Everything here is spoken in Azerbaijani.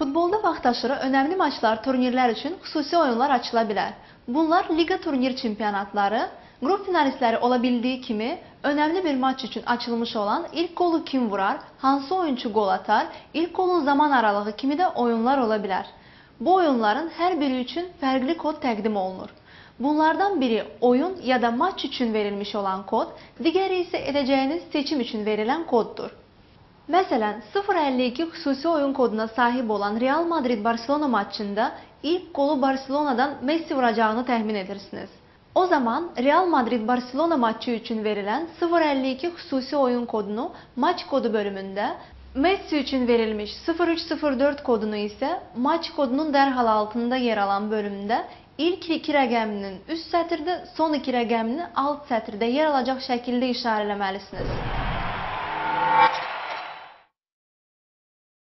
Futbolda vaxtaşırı önəmli maçlar, turnirlər üçün xüsusi oyunlar açıla bilər. Bunlar liqa turnir çempionatları, qrup finalistləri ola bildiyi kimi önəmli bir maç üçün açılmış olan ilk qolu kim vurar, hansı oyunçu qol atar, ilk qolun zaman aralığı kimi də oyunlar ola bilər. Bu oyunların hər biri üçün fərqli kod təqdim olunur. Bunlardan biri oyun ya da maç üçün verilmiş olan kod, digəri isə edəcəyiniz seçim üçün verilən koddur. Məsələn, 052 xüsusi oyun koduna sahib olan Real Madrid-Barselona maçında ilk qolu Barselona'dan Messi vuracağını təxmin edirsiniz. O zaman Real Madrid-Barselona maçı üçün verilən 052 xüsusi oyun kodunu maç kodu bölümündə, Messi üçün verilmiş 0304 kodunu isə maç kodunun dərhal altında yer alan bölümdə ilk iki rəqəminin üst sətirdə, son iki rəqəmini alt sətirdə yer alacaq şəkildə işarələməlisiniz.